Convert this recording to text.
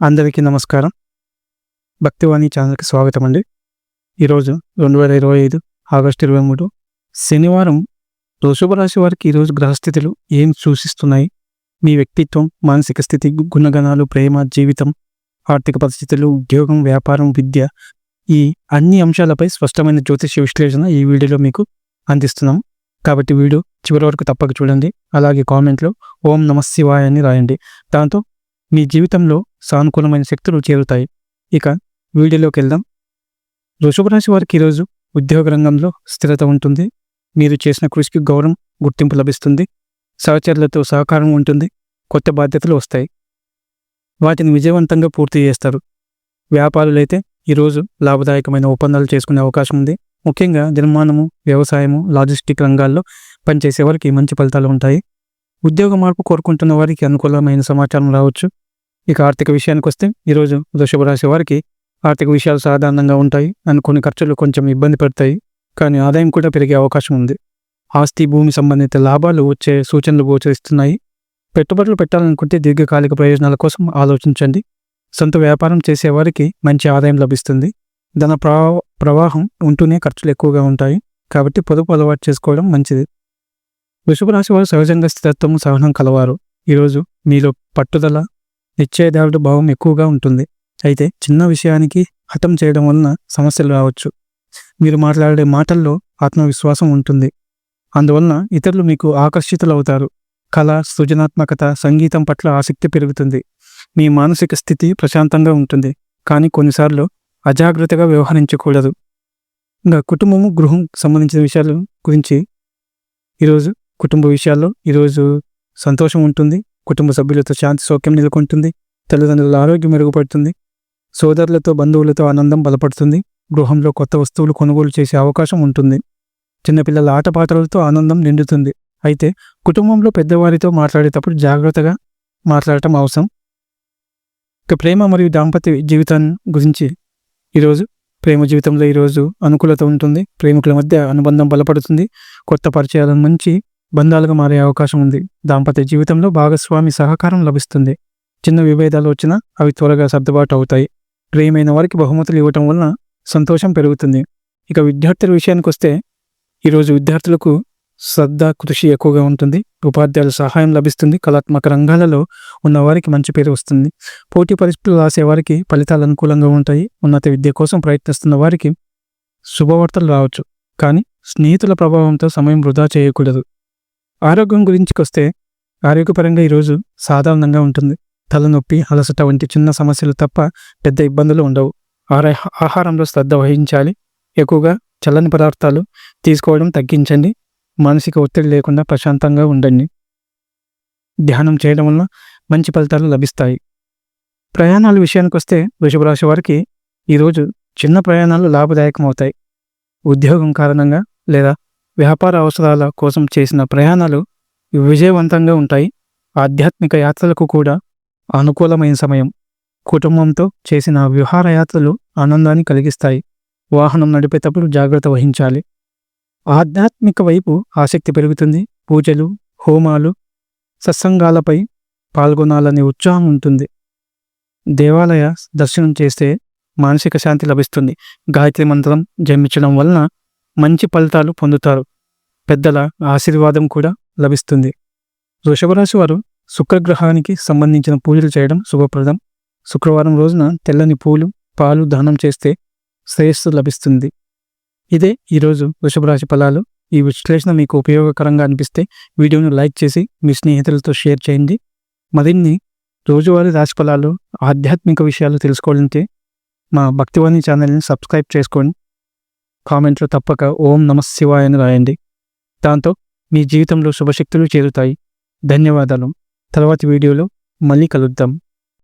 అందరికీ నమస్కారం. భక్తివాణి ఛానల్కి స్వాగతం అండి ఈరోజు రెండు వేల ఇరవై ఐదు ఆగస్టు ఇరవై మూడు శనివారం వృషభ రాశి వారికి ఈరోజు గ్రహస్థితులు ఏం సూచిస్తున్నాయి? మీ వ్యక్తిత్వం మానసిక స్థితి గుణగణాలు ప్రేమ జీవితం ఆర్థిక పరిస్థితులు ఉద్యోగం వ్యాపారం విద్య ఈ అన్ని అంశాలపై స్పష్టమైన జ్యోతిష్య విశ్లేషణ ఈ వీడియోలో మీకు అందిస్తున్నాం. కాబట్టి వీడియో చివరి వరకు తప్పక చూడండి. అలాగే కామెంట్లో ఓం నమ శివాయ అని రాయండి. దాంతో మీ జీవితంలో సానుకూలమైన శక్తులు చేరుతాయి. ఇక వీడియోలోకి వెళ్దాం. వృషభ రాశి వారికి ఈరోజు ఉద్యోగ రంగంలో స్థిరత ఉంటుంది. మీరు చేసిన కృషికి గౌరవం గుర్తింపు లభిస్తుంది. సహచరులతో సహకారం ఉంటుంది. కొత్త బాధ్యతలు వస్తాయి. వాటిని విజయవంతంగా పూర్తి చేస్తారు. వ్యాపారులైతే ఈరోజు లాభదాయకమైన ఒప్పందాలు చేసుకునే అవకాశం ఉంది. ముఖ్యంగా నిర్మాణము వ్యవసాయము లాజిస్టిక్ రంగాల్లో పనిచేసే వారికి మంచి ఫలితాలు ఉంటాయి. ఉద్యోగ మార్పు కోరుకుంటున్న వారికి అనుకూలమైన సమాచారం రావచ్చు. ఇక ఆర్థిక విషయానికి వస్తే ఈరోజు వృషభ రాశి వారికి ఆర్థిక విషయాలు సాధారణంగా ఉంటాయి. అనుకునే ఖర్చులు కొంచెం ఇబ్బంది పడతాయి. కానీ ఆదాయం కూడా పెరిగే అవకాశం ఉంది. ఆస్తి భూమి సంబంధిత లాభాలు వచ్చే సూచనలు గోచరిస్తున్నాయి. పెట్టుబడులు పెట్టాలనుకుంటే దీర్ఘకాలిక ప్రయోజనాల కోసం ఆలోచించండి. సొంత వ్యాపారం చేసేవారికి మంచి ఆదాయం లభిస్తుంది. ధన ప్రవా ప్రవాహం ఉంటూనే ఖర్చులు ఎక్కువగా ఉంటాయి. కాబట్టి పొదుపు అలవాటు చేసుకోవడం మంచిది. వృషభ రాశి వారు సహజంగా స్థిరత్వం సహనం కలవారు. ఈరోజు మీలో పట్టుదల నిశ్చయదారుడు భావం ఎక్కువగా ఉంటుంది. అయితే చిన్న విషయానికి హతం చేయడం వలన సమస్యలు రావచ్చు. మీరు మాట్లాడే మాటల్లో ఆత్మవిశ్వాసం ఉంటుంది. అందువలన ఇతరులు మీకు ఆకర్షితులవుతారు. కళ సృజనాత్మకత సంగీతం పట్ల ఆసక్తి పెరుగుతుంది. మీ మానసిక స్థితి ప్రశాంతంగా ఉంటుంది. కానీ కొన్నిసార్లు అజాగ్రత్తగా వ్యవహరించకూడదు. ఇంకా కుటుంబము గృహం సంబంధించిన విషయాల గురించి ఈరోజు కుటుంబ విషయాల్లో ఈరోజు సంతోషం ఉంటుంది. కుటుంబ సభ్యులతో శాంతి సౌఖ్యం నెలకొంటుంది. తల్లిదండ్రుల ఆరోగ్యం మెరుగుపడుతుంది. సోదరులతో బంధువులతో ఆనందం బలపడుతుంది. గృహంలో కొత్త వస్తువులు కొనుగోలు చేసే అవకాశం ఉంటుంది. చిన్నపిల్లల ఆటపాటలతో ఆనందం నిండుతుంది. అయితే కుటుంబంలో పెద్దవారితో మాట్లాడేటప్పుడు జాగ్రత్తగా మాట్లాడటం అవసరం. ఇక ప్రేమ మరియు దాంపత్య జీవితాన్ని గురించి ఈరోజు ప్రేమ జీవితంలో ఈరోజు అనుకూలత ఉంటుంది. ప్రేమికుల మధ్య అనుబంధం బలపడుతుంది. కొత్త పరిచయాల మంచి బంధాలుగా మారే అవకాశం ఉంది. దాంపత్య జీవితంలో భాగస్వామి సహకారం లభిస్తుంది. చిన్న విభేదాలు వచ్చినా అవి త్వరగా సర్దుబాటు అవుతాయి. ప్రియమైన వారికి బహుమతులు ఇవ్వటం వలన సంతోషం పెరుగుతుంది. ఇక విద్యార్థుల విషయానికి వస్తే ఈరోజు విద్యార్థులకు శ్రద్ధ కృషి ఎక్కువగా ఉంటుంది. ఉపాధ్యాయుల సహాయం లభిస్తుంది. కళాత్మక రంగాలలో ఉన్నవారికి మంచి పేరు వస్తుంది. పోటీ పరీక్షలు రాసేవారికి ఫలితాలు అనుకూలంగా ఉంటాయి. ఉన్నత విద్య కోసం ప్రయత్నిస్తున్న వారికి శుభవార్తలు రావచ్చు. కానీ స్నేహితుల ప్రభావంతో సమయం వృధా చేయకూడదు. ఆరోగ్యం గురించికొస్తే ఆరోగ్యపరంగా ఈరోజు సాధారణంగా ఉంటుంది. తలనొప్పి అలసట వంటి చిన్న సమస్యలు తప్ప పెద్ద ఇబ్బందులు ఉండవు. ఆరా ఆహారంలో శ్రద్ధ వహించాలి. ఎక్కువగా చల్లని పదార్థాలు తీసుకోవడం తగ్గించండి. మానసిక ఒత్తిడి లేకుండా ప్రశాంతంగా ఉండండి. ధ్యానం చేయడం వల్ల మంచి ఫలితాలు లభిస్తాయి. ప్రయాణాల విషయానికి వస్తే వృషభరాశి వారికి ఈరోజు చిన్న ప్రయాణాలు లాభదాయకం అవుతాయి ఉద్యోగం కారణంగా లేదా వ్యాపార అవసరాల కోసం చేసిన ప్రయాణాలు విజయవంతంగా ఉంటాయి. ఆధ్యాత్మిక యాత్రలకు కూడా అనుకూలమైన సమయం. కుటుంబంతో చేసిన విహారయాత్రలు ఆనందాన్ని కలిగిస్తాయి. వాహనం నడిపేటప్పుడు జాగ్రత్త వహించాలి. ఆధ్యాత్మిక వైపు ఆసక్తి పెరుగుతుంది. పూజలు హోమాలు సత్సంగాలపై పాల్గొనాలనే ఉత్సాహం ఉంటుంది. దేవాలయ దర్శనం చేస్తే మానసిక శాంతి లభిస్తుంది. గాయత్రి మంత్రం జమించడం వలన మంచి ఫలితాలు పొందుతారు. పెద్దల ఆశీర్వాదం కూడా లభిస్తుంది. వృషభరాశి వారు శుక్రగ్రహానికి సంబంధించిన పూజలు చేయడం శుభప్రదం. శుక్రవారం రోజున తెల్లని పూలు పాలు దానం చేస్తే శ్రేయస్సు లభిస్తుంది. ఇదే ఈరోజు వృషభరాశి ఫలాలు. ఈ విశ్లేషణ మీకు ఉపయోగకరంగా అనిపిస్తే వీడియోను లైక్ చేసి మీ స్నేహితులతో షేర్ చేయండి. మరిన్ని రోజువారీ రాశి ఫలాలు ఆధ్యాత్మిక విషయాలు తెలుసుకోవాలంటే మా భక్తివాణి ఛానల్ని సబ్స్క్రైబ్ చేసుకోండి. కామెంట్లో తప్పక ఓం నమ శివాయ అని రాయండి. దాంతో మీ జీవితంలో శుభశక్తులు చేరుతాయి. ధన్యవాదాలు. తర్వాతి వీడియోలో మళ్ళీ కలుద్దాం.